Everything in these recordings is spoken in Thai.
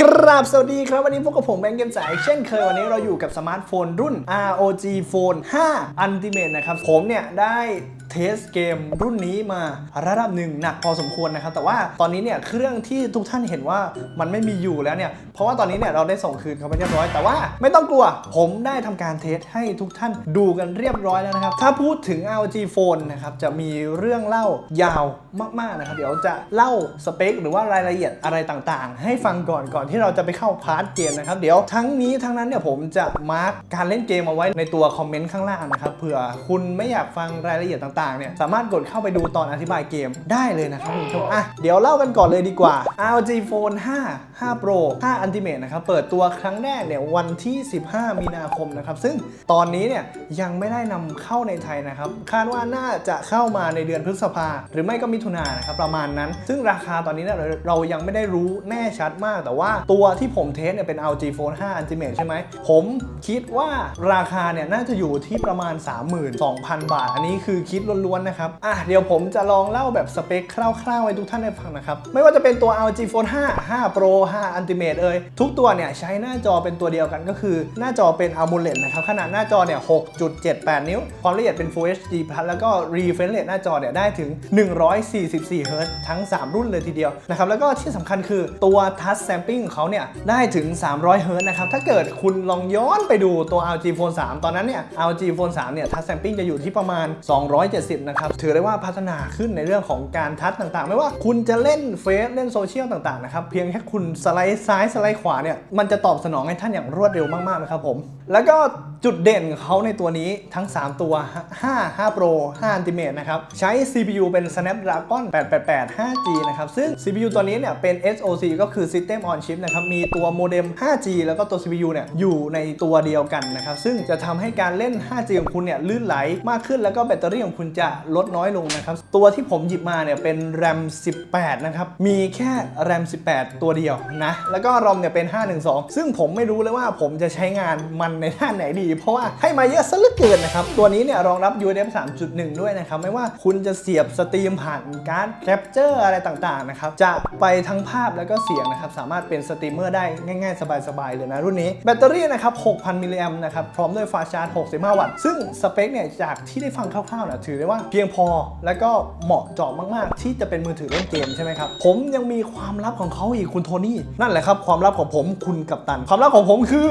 กราบสวัสดีครับ วันนี้พบกับผมแบงค์เกมสายเช่นเคยวันนี้เราอยู่กับสมาร์ทโฟนรุ่น ROG Phone 5 Ultimate นะครับ ผมเนี่ยได้ เทสเกมรุ่นนี้มาระดับหนึ่งหนักพอสมควรนะครับ แต่ว่าตอนนี้เนี่ยเครื่องที่ทุกท่านเห็นว่ามันไม่มีอยู่แล้วเนี่ย เพราะว่าตอนนี้เนี่ยเราได้ส่งคืนเขาไปเรียบร้อย แต่ว่าไม่ต้องกลัว ผมได้ทำการเทสให้ทุกท่านดูกันเรียบร้อยแล้วนะครับ ถ้าพูดถึง ROG Phone นะครับ จะมีเรื่องเล่ายาวมากๆนะครับ เดี๋ยวจะเล่าสเปคหรือว่ารายละเอียดอะไรต่างๆ ให้ฟังก่อนก่อนที่เราจะไปเข้าพาร์ทเกมนะครับ เดี๋ยวทั้งนี้ทั้งนั้นเนี่ยผมจะมาร์กการเล่นเกมเอาไว้ในตัวคอมเมนต์ข้างล่างนะครับ เผื่อคุณไม่อยากฟังรายละเอียดต่างๆเนี่ยสามารถกดเข้าไปดูตอนอธิบายเกมได้เลยนะครับคุณผู้ชมอะเดี๋ยวเล่ากันก่อนเลยดีกว่า ROG Phone 5 5 Pro 5 Ultimate นะครับเปิดตัวครั้งแรกเนี่ยวันที่ 15 มีนาคมนะครับซึ่งตอนนี้เนี่ยยังไม่ได้นำเข้าในไทยนะครับคาดว่าน่าจะเข้ามาในเดือนพฤษภาหรือไม่ก็มิถุนายนนะครับประมาณนั้น ซึ่งราคาตอนนี้เนี่ยเราเรายังไม่ได้รู้แน่ชัดมาก แต่ว่าตัวที่ผมเทสเนี่ยเป็น LG Phone 5 Ultimate ใช่ไหมผมคิดว่าราคาเนี่ยน่าจะอยู่ที่ประมาณ 32,000 บาท อันนี้คือคิดล้วนๆนะครับอะเดี๋ยวผมจะลองเล่าแบบสเปคคร่าวๆให้ทุกท่านได้ฟังนะครับ ไม่ว่าจะเป็นตัว LG Phone 5 5 Pro 5 Ultimate เอ่ยทุกตัวเนี่ยใช้หน้าจอเป็นตัวเดียวกันก็คือ หน้าจอเป็น AMOLED นะครับ ขนาดหน้าจอเนี่ย 6.78 นิ้ว ความละเอียดเป็น Full HD Plus แล้วก็ refresh rate หน้าจอเนี่ยได้ถึง 144 Hz ทั้ง 3 รุ่นเลยทีเดียวนะครับแล้วก็ที่สำคัญคือตัว Touch Sampling ของเขาเนี่ยได้ถึง 300 Hz นะครับถ้าเกิดคุณลองย้อนไปดูตัว LG Phone 3 ตอนนั้นเนี่ย LG Phone 3 เนี่ย Touch Sampling จะอยู่ที่ประมาณ70 นะครับ ถือได้ว่าพัฒนาขึ้นในเรื่องของการทัชต่างๆ ไม่ว่าคุณจะเล่นเฟซเล่นโซเชียลต่างๆนะครับ เพียงแค่คุณสไลด์ซ้ายสไลด์ขวาเนี่ย มันจะตอบสนองให้ท่านอย่างรวดเร็วมากๆนะครับผม แล้วก็จุดเด่นของเขาในตัวนี้ทั้ง 3 ตัว 5 5 Pro 5 Ultimate นะครับ ใช้ CPU เป็น Snapdragon 888 5G นะครับ ซึ่ง CPU ตัวนี้เนี่ยเป็น SoC ก็คือ System on Chip นะครับ มีตัวโมเด็ม 5G แล้วก็ตัว CPU เนี่ยอยู่ในตัวเดียวกันนะครับ ซึ่งจะทำให้การเล่น 5G ของคุณเนี่ยลื่นไหลมากขึ้น แล้วก็แบตเตอรี่ของคุณจะลดน้อยลงนะครับ ตัวที่ผมหยิบมาเนี่ยเป็น RAM 18 นะครับ มีแค่ RAM 18 ตัวเดียวนะ แล้วก็ ROM เนี่ยเป็น 512 ซึ่งผมไม่รู้เลยว่าผมจะใช้งานมันในด้านไหนดีเพราะว่าให้มาเยอะซะเหลือเกินนะครับ ตัวนี้เนี่ยรองรับ UFS 3.1 ด้วยนะครับ ไม่ว่าคุณจะเสียบสตรีมผ่านการ์ดแคปเจอร์อะไรต่างๆนะครับ จะไปทั้งภาพแล้วก็เสียงนะครับ สามารถเป็นสตรีมเมอร์ได้ง่ายๆ สบายๆ เลยนะรุ่นนี้ แบตเตอรี่นะครับ 6,000 มิลลิแอมป์นะครับ พร้อมด้วยฟาชาร์จ 65 วัตต์ ซึ่งสเปคเนี่ยจากที่ได้ฟังคร่าวๆนี่ยถือได้ว่าเพียงพอแล้วก็เหมาะเจาะมากๆ ที่จะเป็นมือถือเล่นเกมใช่ไหมครับผมยังมีความลับของเขาอีกคุณโทนี่นั่นแหละครับความลับของผมคุณกัปตัน ความลับของผมคือ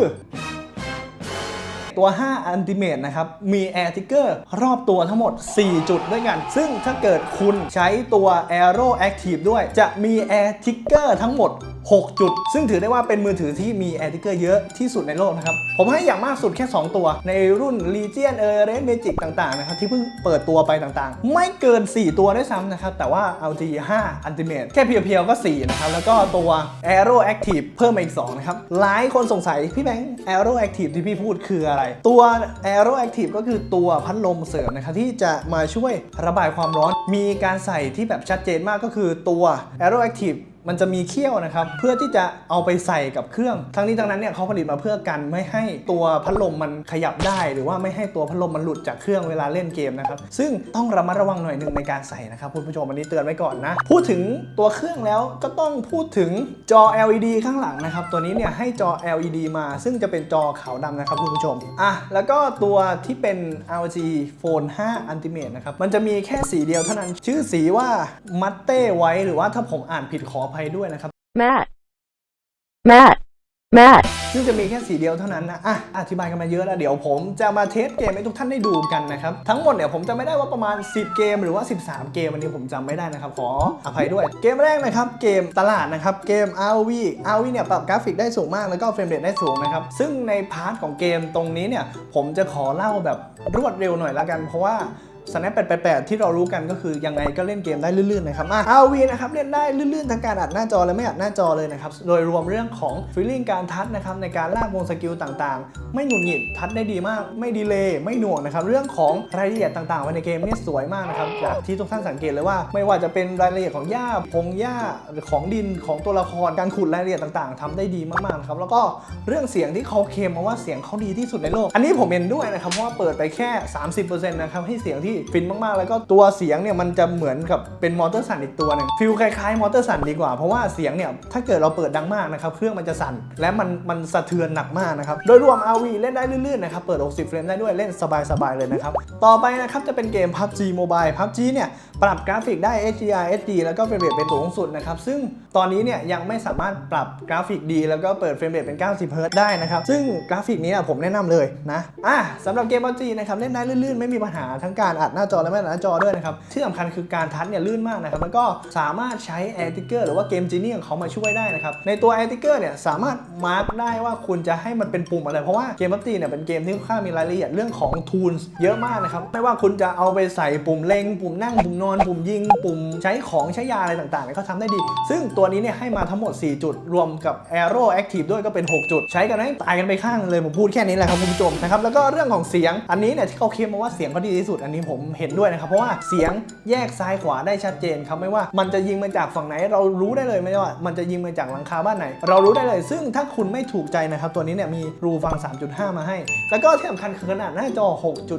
ตัว 5 Ultimate นะครับ มี Air Trigger รอบตัวทั้งหมด 4 จุดด้วยกัน ซึ่งถ้าเกิดคุณใช้ตัว Aero Active ด้วย จะมี Air Trigger ทั้งหมด 6 จุด ซึ่งถือได้ว่าเป็นมือถือที่มี Air Trigger เยอะที่สุดในโลกนะครับ ผมให้อย่างมากสุดแค่ 2 ตัว ในรุ่น Legion เออ Red Magic ต่างๆนะครับ ที่เพิ่งเปิดตัวไปต่างๆ ไม่เกิน 4 ตัวด้วยซ้ำนะครับ แต่ว่า LG 5 Ultimate แค่เพียวๆก็ 4 นะครับ แล้วก็ตัว Aero Active เพิ่มมาอีก 2 นะครับ หลายคนสงสัยพี่แบงค์ Aero Active ที่พี่พูดคืออะไรตัว Aero Active ก็คือตัวพัดลมเสริมนะครับที่จะมาช่วยระบายความร้อน มีการใส่ที่แบบชัดเจนมากก็คือตัว Aero Active มันจะมีเขี้ยวนะครับ เพื่อที่จะเอาไปใส่กับเครื่อง ทั้งนี้ทั้งนั้นเนี่ยเขาผลิตมาเพื่อกันไม่ให้ตัวพัดลมมันขยับได้ หรือว่าไม่ให้ตัวพัดลมมันหลุดจากเครื่องเวลาเล่นเกมนะครับซึ่งต้องระมัดระวังหน่อยหนึ่งในการใส่นะครับคุณผู้ชมอันนี้เตือนไว้ก่อนนะ พูดถึงตัวเครื่องแล้วก็ต้องพูดถึงจอ LED ข้างหลังนะครับตัวนี้เนี่ยให้จอ LED มา ซึ่งจะเป็นจอขาวดำนะครับคุณผู้ชมอะแล้วก็ตัวที่เป็น LG Phone 5 Ultimate นะครับมันจะมีแค่สีเดียวเท่านั้น ชื่อสีว่า Matte White หรือว่าถ้าผมอ่านผิดขออภัยด้วยนะครับ Matt. Matt. Matt. ซึ่งจะมีแค่สีเดียวเท่านั้นนะ อะ อธิบายกันมาเยอะแล้ว เดี๋ยวผมจะมาเทสเกมให้ทุกท่านได้ดูกันนะครับ ทั้งหมดเนี่ยผมจะไม่ได้ว่าประมาณ 10 เกมหรือว่า 13 เกมวันนี้ผมจำไม่ได้นะครับ ขออภัยด้วย เกมแรกนะครับ เกมตลาดนะครับ เกม RV RV เนี่ยปรับกราฟิกได้สูงมาก แล้วก็เฟรมเรทได้สูงนะครับ ซึ่งในพาร์ทของเกมตรงนี้เนี่ยผมจะขอเล่าแบบรวดเร็วหน่อยละกัน เพราะว่า Snap 888 ที่เรารู้กันก็คือยังไงก็เล่นเกมได้ลื่นๆนะครับอะ RV นะครับเล่นได้ลื่นๆทั้งการอัดหน้าจอและไม่อัดหน้าจอเลยนะครับโดยรวมเรื่องของฟีลลิ่งการทัชนะครับในการลากวงสกิลต่างๆ ไม่หงุดหงิดทัชได้ดีมาก ไม่ดีเลย์ไม่หน่วงนะครับเรื่องของรายละเอียดต่างๆภายในเกมนี่สวยมากนะครับจากที่ทุกท่านสังเกตเลยว่า ไม่ว่าจะเป็นรายละเอียดของหญ้าพงหญ้าหรือของดินของตัวละครการขุดรายละเอียดต่างๆทำได้ดีมากๆนะครับแล้วก็เรื่องเสียงที่เขาเคลมมาว่าเสียงเขาดีที่สุดในโลก อันนี้ผมเห็นด้วยนะครับเพราะว่าเปิดไปแค่ 30%นะครับให้เสียงที่ฟินมากๆ แล้วก็ตัวเสียงเนี่ยมันจะเหมือนกับเป็นมอเตอร์สันอีกตัวหนึ่งฟิลคล้ายๆมอเตอร์สันดีกว่า เพราะว่าเสียงเนี่ยถ้าเกิดเราเปิดดังมากนะครับเครื่องมันจะสั่นและมันมันสะเทือนหนักมากนะครับโดยรวม RV เล่นได้ลื่นๆนะครับเปิด 60 เฟรมได้ด้วยเล่นสบายๆเลยนะครับต่อไปนะครับจะเป็นเกม PUBG Mobile PUBG เนี่ยปรับกราฟิกได้ HDR HD แล้วก็เฟรมเรทเป็นสูงสุดนะครับซึ่งตอนนี้เนี่ยยังไม่สามารถปรับกราฟิกดี แล้วก็เปิดเฟรมเรทเป็น 90เฮิร์ตซ์ได้นะครับซึ่งกราฟิกนี้ผมแนะนำเลยนะอะสำหรับเกม PUBG นะครับเล่นได้ลื่นๆ ไม่มีปัญหาทั้งการอัดหน้าจอและไม่อัดหน้าจอด้วยนะครับที่สำคัญคือการทัชเนี่ยลื่นมากนะครับแล้วก็สามารถใช้ Air Ticker หรือว่าเกม Genie ของเขามาช่วยได้นะครับในตัว Air Ticker เนี่ยสามารถมาร์กได้ว่าคุณจะให้มันเป็นปุ่มอะไร เพราะว่าเกม PUBG เนี่ยเป็นเกมที่ค่ามีรายละเอียดเรื่องของ tools เยอะมากนะครับไม่ว่าคุณจะเอาไปใส่ปุ่มเล็ง ปุ่มนั่งปุ่มนอนปุ่มยิง ปุ่มใช้ของใช้ยาอะไรต่างๆเนี่ยเขาทำได้ดี ซึ่งตัวนี้เนี่ยให้มาทั้งหมด 4 จุด รวมกับ Aero Active ด้วยก็เป็น 6 จุด ใช้กันให้ตายกันไปข้างเลยผมพูดแค่นี้แหละครับคุณผู้ชมนะครับแล้วก็เรื่องของเสียงอันนี้เนี่ยที่เขาเคลมมาว่าเสียงเขาดีที่สุดอันนี้ผมมเห็นด้วยนะครับ เพราะว่าเสียงแยกซ้ายขวาได้ชัดเจนครับไม่ว่ามันจะยิงมาจากฝั่งไหน เรารู้ได้เลยไม่ว่า มันจะยิงมาจากหลังคาบ้านไหน เรารู้ได้เลย ซึ่งถ้าคุณไม่ถูกใจนะครับ ตัวนี้เนี่ยมีรูฟัง 3.5 มาให้ แล้วก็ที่สำคัญคือขนาดหน้าจอ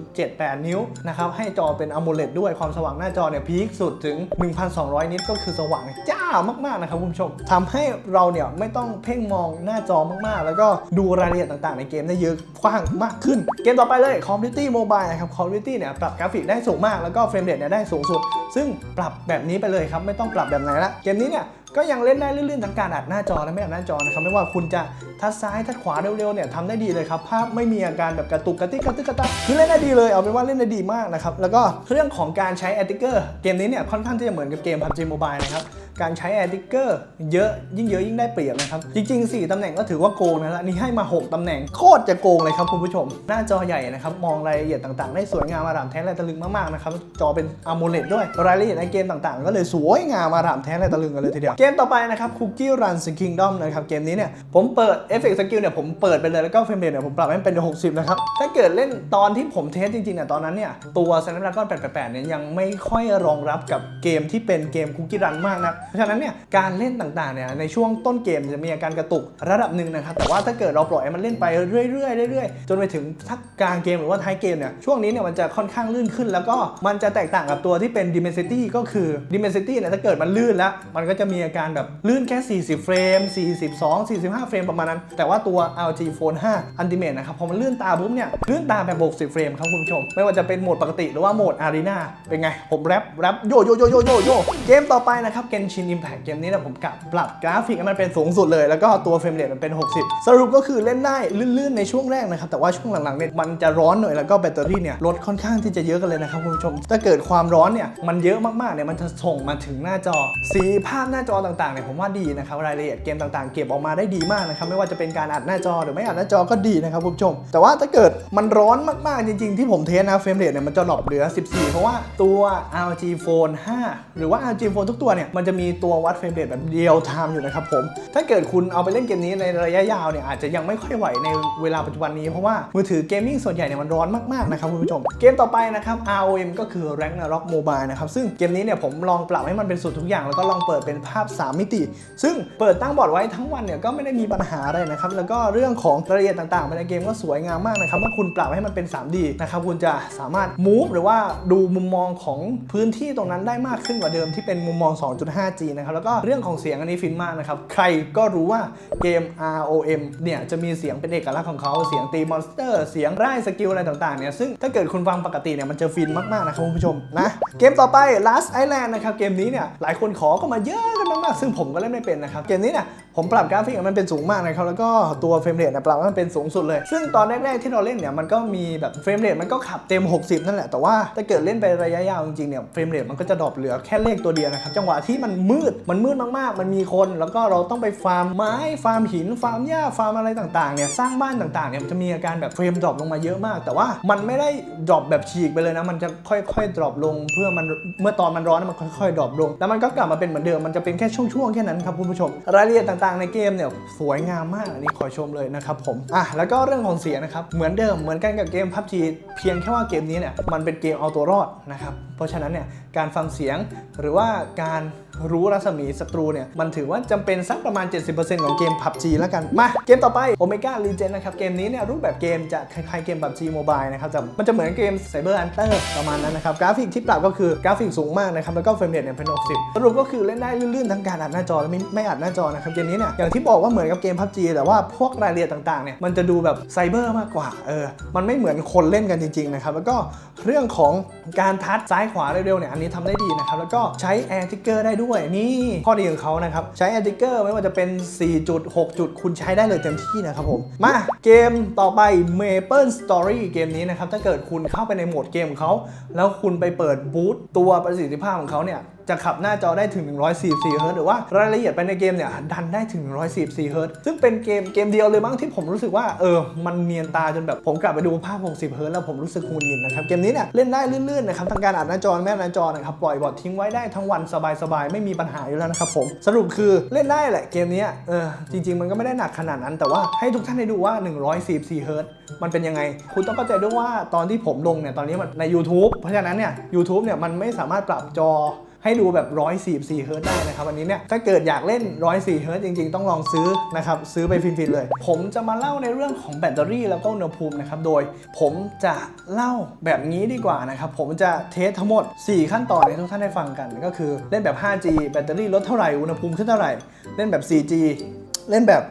6.78 นิ้วนะครับให้จอเป็น AMOLED ด้วยความสว่างหน้าจอเนี่ยพีคสุดถึง 1,200 นิตก็คือสว่างจ้ามากๆนะครับคุณผู้ชมทำให้เราเนี่ยไม่ต้องเพ่งมองหน้าจอมากๆ แล้วก็ดูรายละเอียดต่างๆ ในเกมได้เยอะกว้างมากขึ้น เกมต่อไปเลย Call of Duty Mobile นะครับ Call of Duty เนี่ยปรับกราฟิกได้สูงมากแล้วก็เฟรมเรทเนี่ยได้สูงสุด ซึ่งปรับแบบนี้ไปเลยครับไม่ต้องปรับแบบไหนละเกมนี้เนี่ยก็ยังเล่นได้ลื่นๆทั้งการอัดหน้าจอและไม่อัดหน้าจอนะครับไม่ว่าคุณจะทัดซ้ายทัดขวาเร็วๆเนี่ยทำได้ดีเลยครับภาพไม่มีอาการแบบกระตุกกระติกกระตึกกระตักคือเล่นได้ดีเลยเอาเป็นว่าเล่นได้ดีมากนะครับแล้วก็เรื่องของการใช้แอตติเกอร์เกมนี้เนี่ยค่อนข้างที่จะเหมือนกับเกมพับจีโมบายนะครับ การใช้แอร์ติกเกอร์เยอะยิ่งเยอะยิ่งได้เปรียบนะครับ จริง ๆ 4 ตำแหน่งก็ถือว่าโกงนะล้วอันนี่ให้มา 6 ตำแหน่งโคตรจะโกงเลยครับคุณผู้ชม หน้าจอใหญ่นะครับ มองรายละเอียดต่างๆ ได้สวยงามอารามแท้และตะลึงมากๆนะครับ จอเป็น AMOLED ด้วย รายละเอียดในเกมต่างๆ ก็เลยสวยงามอารามแท้และตะลึงกันเลยทีเดียว เกมต่อไปนะครับ Cookie Run Kingdom นะครับเกมนี้เนี่ยผมเปิด Effect Skill เนี่ยผมเปิดไปเลยแล้วก็เฟรมเรทเนี่ยผมปรับให้เป็น 60 นะครับถ้าเกิดเล่นตอนที่ผมเทสจริงๆเนี่ยตอนนั้นเนี่ยตัว Snapdragon 888เนี่ยยังไม่ค่อยรองรับกับเกมที่เป็นเกม Cookie Run มากนะเพราะฉะนั้นเนี่ยการเล่นต่างๆเนี่ยในช่วงต้นเกมจะมีอาการกระตุกระดับหนึ่งนะครับแต่ว่าถ้าเกิดเราปล่อยมันเล่นไปเรื่อยๆเรื่อยๆจนไปถึงทักกลางเกมหรือว่าท้ายเกมเนี่ยช่วงนี้เนี่ยมันจะค่อนข้างลื่นขึ้น แล้วก็มันจะแตกต่างกับตัวที่เป็น Dimensity ก็คือ Dimensity เนี่ยถ้าเกิดมันลื่นแล้ว มันก็จะมีอาการแบบลื่นแค่ 40 เฟรม 42 45 เฟรมประมาณนั้น แต่ว่าตัว LG Phone 5 Ultimate นะครับพอมันลื่นตาปุ๊บเนี่ยลื่นตาแบบ 60 เฟรมครับคุณผู้ชม ไม่ว่าจะเป็นโหมดปกติหรือว่าโหมด Arena เป็นไงผมแรปแรปโยโยโยโยโยโยเกมต่อไปนะครับ Genshin Impact เกมนี้นะผมกะปรับกราฟิกให้มันเป็นสูงสุดเลย แล้วก็ตัวเฟรมเรทมันเป็น 60 สรุปก็คือเล่นได้ลื่นๆในช่วงแรกนะครับ แต่ว่าช่วงหลังๆเนี่ยมันจะร้อนหน่อยแล้วก็แบตเตอรี่เนี่ยลดค่อนข้างที่จะเยอะกันเลยนะครับคุณผู้ชม ถ้าเกิดความร้อนเนี่ยมันเยอะมากๆเนี่ยมันจะส่งมาถึงหน้าจอ สีภาพหน้าจอต่างๆเนี่ยผมว่าดีนะครับรายละเอียดเกมต่างๆ เก็บออกมาได้ดีมากนะครับไม่ว่าจะเป็นการอัดหน้าจอหรือไม่อัดหน้าจอก็ดีนะครับคุณผู้ชม แต่ว่าถ้าเกิดมันร้อนมากๆจริง ๆ ที่ผมเทสนะเฟรมเรทเนี่ยมันจะดรอปเหลือ 14 เพราะว่าตัว RG Phone 5 หรือว่า RG Phone ทุกตัวเนี่ยมันจะมีตัววัดเฟรมเรทแบบเรียลไทม์อยู่นะครับผม ถ้าเกิดคุณเอาไปเล่นเกมนี้ในระยะยาวเนี่ยอาจจะยังไม่ค่อยไหวในเวลาปัจจุบันนี้เพราะว่ามือถือเกมมิ่งส่วนใหญ่เนี่ยมันร้อนมากๆนะครับคุณผู้ชม เกมต่อไปนะครับ ROM ก็คือ Ragnarok Mobile นะครับซึ่งเกมนี้เนี่ยผมลองปรับให้มันเป็นสุดทุกอย่าง แล้วก็ลองเปิดเป็นภาพ 3 มิติ ซึ่งเปิดตั้งบอร์ดไว้ทั้งวันเนี่ยก็ไม่ได้มีปัญหาอะไรนะครับแล้วก็เรื่องของรายละเอียดต่างๆภายในเกมก็สวยงามมากนะครับเมื่อคุณปรับให้มันเป็น 3D นะครับคุณจะสามารถ move หรือว่าดูมุมมองของพื้นที่ตรงนั้นได้มากขึ้นกว่าเดิมที่เป็นมุมมอง 5G นะครับแล้วก็เรื่องของเสียงอันนี้ฟินมากนะครับใครก็รู้ว่าเกม ROM เนี่ยจะมีเสียงเป็นเอกลักษณ์ของเขาเสียงตีมอนสเตอร์ เสียงไร่สกิลอะไรต่างๆเนี่ยซึ่งถ้าเกิดคุณฟังปกติเนี่ยมันจะฟินมากๆนะครับคุณผู้ชมนะเกมต่อไป Last Island นะครับเกมนี้เนี่ยหลายคนขอก็มาเยอะกันมากๆซึ่งผมก็เล่นไม่เป็นนะครับเกมนี้เนี่ย ผมปรับกราฟิกมันเป็นสูงมากนะครับแล้วก็ตัวเฟรมเรทเนี่ยปรับมันเป็นสูงสุดเลย ซึ่งตอนแรกๆที่เราเล่นเนี่ยมันก็มีแบบเฟรมเรทมันก็ขับเต็ม 60 นั่นแหละแต่ว่าถ้าเกิดเล่นไประยะยาวจริงๆเนี่ยเฟรมเรทมันก็จะดรอปเหลือแค่เลขตัวเดียวนะครับจังหวะที่มันมืดมันมืดมากๆ มันมีคนแล้วก็เราต้องไปฟาร์มไม้ฟาร์มหินฟาร์มหญ้าฟาร์มอะไรต่างๆเนี่ยสร้างบ้านต่างๆเนี่ยจะมีอาการแบบเฟรมดรอปลงมาเยอะมาก แต่ว่ามันไม่ได้ดรอปแบบฉีกไปเลยนะมันจะค่อยๆดรอปลง เพื่อมันเมื่อตอนมันร้อนมันค่อยๆดรอปลง แล้วมันก็กลับมาเป็นเหมือนเดิมมันจะเป็นแค่ช่วงๆแค่นั้นครับคุณผู้ชม รายละเอียดต่างต่างๆในเกมเนี่ยสวยงามมากอันนี้ขอชมเลยนะครับผมอะแล้วก็เรื่องของเสียงนะครับเหมือนเดิมเหมือนกันกับเกม PUBG เพียงแค่ว่าเกมนี้เนี่ยมันเป็นเกมเอาตัวรอดนะครับเพราะฉะนั้นเนี่ยการฟังเสียงหรือว่าการรู้รัศมีศัตรูเนี่ยมันถือว่าจำเป็นสักประมาณ 70%ของเกม PUBG แล้วกัน มาเกมต่อไป Omega Legend นะครับ เกมนี้เนี่ยรูปแบบเกมจะคล้ายๆเกม PUBG Mobile นะครับแต่มันจะเหมือนเกม Cyber Hunter ประมาณนั้นนะครับ กราฟิกที่ปรับก็คือกราฟิกสูงมากนะครับ แล้วก็เฟรมเรทเนี่ยเป็น 60 สรุปก็คือเล่นได้ลื่นๆ ทั้งการอัดหน้าจอและไม่ไม่อัดหน้าจอนะครับ เกมนี้เนี่ยอย่างที่บอกว่าเหมือนกับเกม PUBG แต่ว่าพวกรายละเอียดต่างๆเนี่ยมันจะดูแบบไซเบอร์มากกว่าเออมันไม่เหมือนคนเล่นกันจริงๆนะครับแล้วก็เรื่องของการทัชซ้ายขวาเร็วๆเนี่ยอันนี้ทำได้ดีนะครับแล้วก็ใช้แอร์ทิกเกอร์ได้ด้วยนี่ข้อดีของเขานะครับใช้แอร์ทิกเกอร์ไม่ว่าจะเป็น 4 จุด 6 จุดคุณใช้ได้เลยเต็มที่นะครับผมมาเกมต่อไป Maple Story เกมนี้นะครับถ้าเกิดคุณเข้าไปในโหมดเกมของเขาแล้วคุณไปเปิดบูตตัวประสิทธิภาพของเขาเนี่ย จะขับหน้าจอได้ถึง 144เฮิรต์หรือว่ารายละเอียดไปในเกมเนี่ยดันได้ถึง 144เฮิรตซ์ซึ่งเป็นเกมเกมเดียวเลยมั้งที่ผมรู้สึกว่าเออมันเนียนตาจนแบบผมกลับไปดูภาพ 60เฮิรต์แล้วผมรู้สึกหงุดหงิดนะครับเกมนี้เนี่ยเล่นได้ลื่นๆนะครับทั้งการอัดหน้าจอแม่หน้าจอนะครับปล่อยบอททิ้งไว้ได้ทั้งวันสบายๆไม่มีปัญหาอยู่แล้วนะครับผมสรุปคือเล่นได้แหละเกมนี้เออจริง ๆ มันก็ไม่ได้หนักขนาดนั้น แต่ว่าให้ทุกท่านได้ดูว่า 144เฮิรต์มันเป็นยังไง คุณต้องเข้าใจด้วยว่าตอนที่ผมลงเนี่ยตอนนี้มันใน YouTube เพราะฉะนั้นเนี่ย YouTube เนี่ยมันไม่สามารถปรับจอ ให้ดูแบบ 144เฮิร์ตได้นะครับวันนี้เนี่ยถ้าเกิดอยากเล่น104เฮิร์ตจริงๆ ต้องลองซื้อนะครับซื้อไปฟินๆเลย ผมจะมาเล่าในเรื่องของแบตเตอรี่แล้วก็อุณหภูมินะครับโดยผมจะเล่าแบบนี้ดีกว่านะครับผมจะเทสทั้งหมด 4 ขั้นตอนให้ทุกท่านได้ฟังกัน ก็คือเล่นแบบ 5G แบตเตอรี่ลดเท่าไหร่อุณหภูมิขึ้นเท่าไหร่เล่นแบบ 4G เล่นแบบ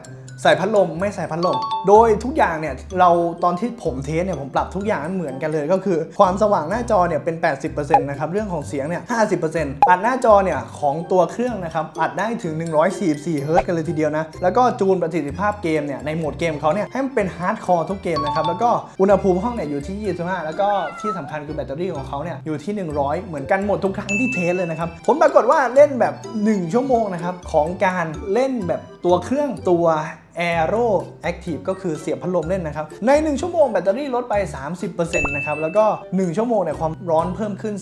ใส่พัดลมไม่ใส่พัดลม โดยทุกอย่างเนี่ยเราตอนที่ผมเทสเนี่ยผมปรับทุกอย่างให้เหมือนกันเลยก็คือ ความสว่างหน้าจอเนี่ยเป็น 80%นะครับเรื่องของเสียงเนี่ย 50%อัดหน้าจอเนี่ยของตัวเครื่องนะครับอัดได้ถึง 144เฮิร์ตกันเลยทีเดียวนะ แล้วก็จูนประสิทธิภาพเกมเนี่ยในโหมดเกมเขาเนี่ยให้มันเป็นฮาร์ดคอร์ทุกเกมนะครับแล้วก็อุณหภูมิห้องเนี่ยอยู่ที่ 25 แล้วก็ที่สำคัญคือแบตเตอรี่ของเขาเนี่ยอยู่ที่ 100 เหมือนกันหมดทุกครั้งที่เทสเลยนะครับผลปรากฏว่าเล่นแบบ 1 ชั่วโมงนะครับของการเล่นแบบตัวเครื่องตัว Aero Active ก็คือเสียบพัดลมเล่นนะครับ ใน 1 ชั่วโมงแบตเตอรี่ลดไป 30%นะครับ แล้วก็ 1 ชั่วโมงเนี่ยความร้อนเพิ่มขึ้น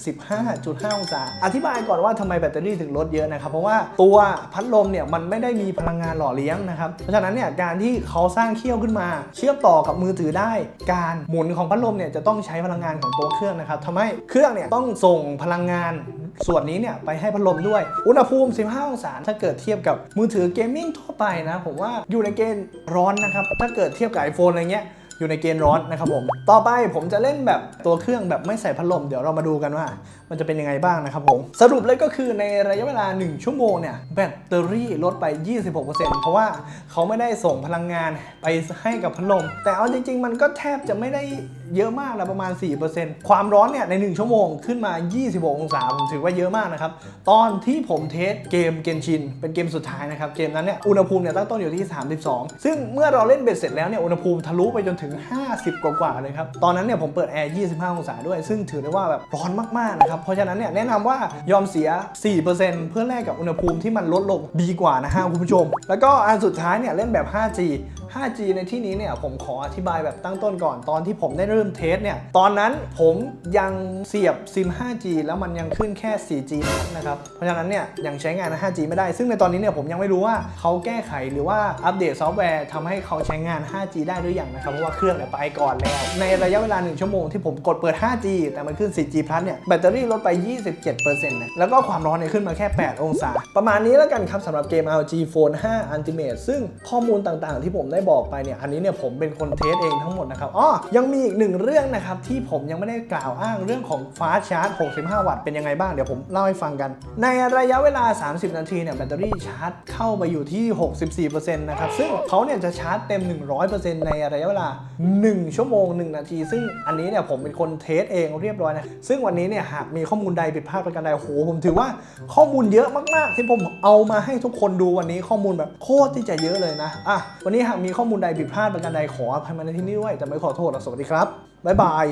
15.5 องศา อธิบายก่อนว่าทำไมแบตเตอรี่ถึงลดเยอะนะครับ เพราะว่าตัวพัดลมเนี่ยมันไม่ได้มีพลังงานหล่อเลี้ยงนะครับ เพราะฉะนั้นเนี่ยการที่เขาสร้างเขี้ยวขึ้นมา เชื่อมต่อกับมือถือได้ การหมุนของพัดลมเนี่ยจะต้องใช้พลังงานของตัวเครื่องนะครับทำให้เครื่องเนี่ยต้องส่งพลังงาน ส่วนนี้เนี่ยไปให้พัดลมด้วย อุณหภูมิ 15 องศา ถ้าเกิดเทียบกับมือถือเกมมิ่งทั่วไปนะ ผมว่าอยู่ในเกณฑ์ร้อนนะครับ ถ้าเกิดเทียบกับ iPhone อะไรเงี้ย อยู่ในเกณฑ์ร้อนนะครับผม ต่อไปผมจะเล่นแบบตัวเครื่องแบบไม่ใส่พัดลม เดี๋ยวเรามาดูกันว่า มันจะเป็นยังไงบ้างนะครับผม สรุปเลยก็คือในระยะเวลา 1 ชั่วโมงเนี่ยแบตเตอรี่ลดไป 26%เพราะว่าเขาไม่ได้ส่งพลังงานไปให้กับพัดลม แต่เอาจริง ๆ มันก็แทบจะไม่ได้เยอะมากนะประมาณ 4%ความร้อนเนี่ยใน 1 ชั่วโมงขึ้นมา 26 องศาผมถือว่าเยอะมากนะครับ ตอนที่ผมเทสเกมเกนชิน เป็นเกมสุดท้ายนะครับ เกมนั้นเนี่ยอุณหภูมิเนี่ยตั้งต้นอยู่ที่ 32 ซึ่งเมื่อเราเล่นเบ็ดเสร็จแล้วเนี่ยอุณหภูมิทะลุไปจนถึงึง 50 กว่าๆเลยครับ ตอนนั้นเนี่ยผมเปิดแอร์ 25 องศาด้วย ซึ่งถือได้ว่าแบบร้อนมากๆนะครับ เพราะฉะนั้นเนี่ยแนะนำว่ายอมเสีย 4%เพื่อแลกกับอุณหภูมิที่มันลดลงดีกว่านะฮะคุณผู้ชม แล้วก็อันสุดท้ายเนี่ยเล่นแบบ 5G 5G ในที่นี้เนี่ยผมขออธิบายแบบตั้งต้นก่อนตอนที่ผมได้เริ่มเทสเนี่ยตอนนั้นผมยังเสียบซิม 5G แล้วมันยังขึ้นแค่ 4G เท่านั้นนะครับเพราะฉะนั้นเนี่ยยังใช้งาน 5G ไม่ได้ ซึ่งในตอนนี้เนี่ยผมยังไม่รู้ว่าเขาแก้ไขหรือว่าอัปเดตซอฟต์แวร์ทำให้เขาใช้งาน 5G ได้หรือยังนะครับเพราะว่าเครื่องเนี่ยไปก่อนแล้ว ในระยะเวลา 1 ชั่วโมงที่ผมกดเปิด 5G แต่มันขึ้น 4G Plus เนี่ยแบตเตอรี่ลดไป 27%นะแล้วก็ความร้อนเนี่ยขึ้นมาแค่ 8 องศา ประมาณนี้แล้วกันครับสำหรับเกม ROG Phone 5 Ultimate ซึ่งข้อมูลต่างๆ ที่ผมได้บอกไปเนี่ยอันนี้เนี่ยผมเป็นคนเทสเองทั้งหมดนะครับอ๋อยังมีอีกหนึ่งเรื่องนะครับที่ผมยังไม่ได้กล่าวอ้างเรื่องของฟ้าชาร์จ 65 วัตต์เป็นยังไงบ้างเดี๋ยวผมเล่าให้ฟังกัน ในระยะเวลา 30 นาทีเนี่ยแบตเตอรี่ชาร์จเข้าไปอยู่ที่ 64%นะครับซึ่งเขาเนี่ยจะชาร์จเต็ม 100%ในระยะเวลา 1 ชั่วโมง 1 นาที ซึ่งอันนี้เนี่ยผมเป็นคนเทสเองเรียบร้อยนะซึ่งวันนี้เนี่ยหากมีข้อมูลใดผิดพลาดประการใดโอ้โหผมถือว่าข้อมูลเยอะมากๆ ที่ผมเอามาให้ทุกคนดูวันนี้ข้อมูลแบบโคตรที่จะเยอะเลยนะอะวันนี้หากมีข้อมูลใดผิดพลาดประการใดขออภัยมาในที่นี้ด้วยแต่ไม่ขอโทษนะสวัสดีครับบ๊ายบาย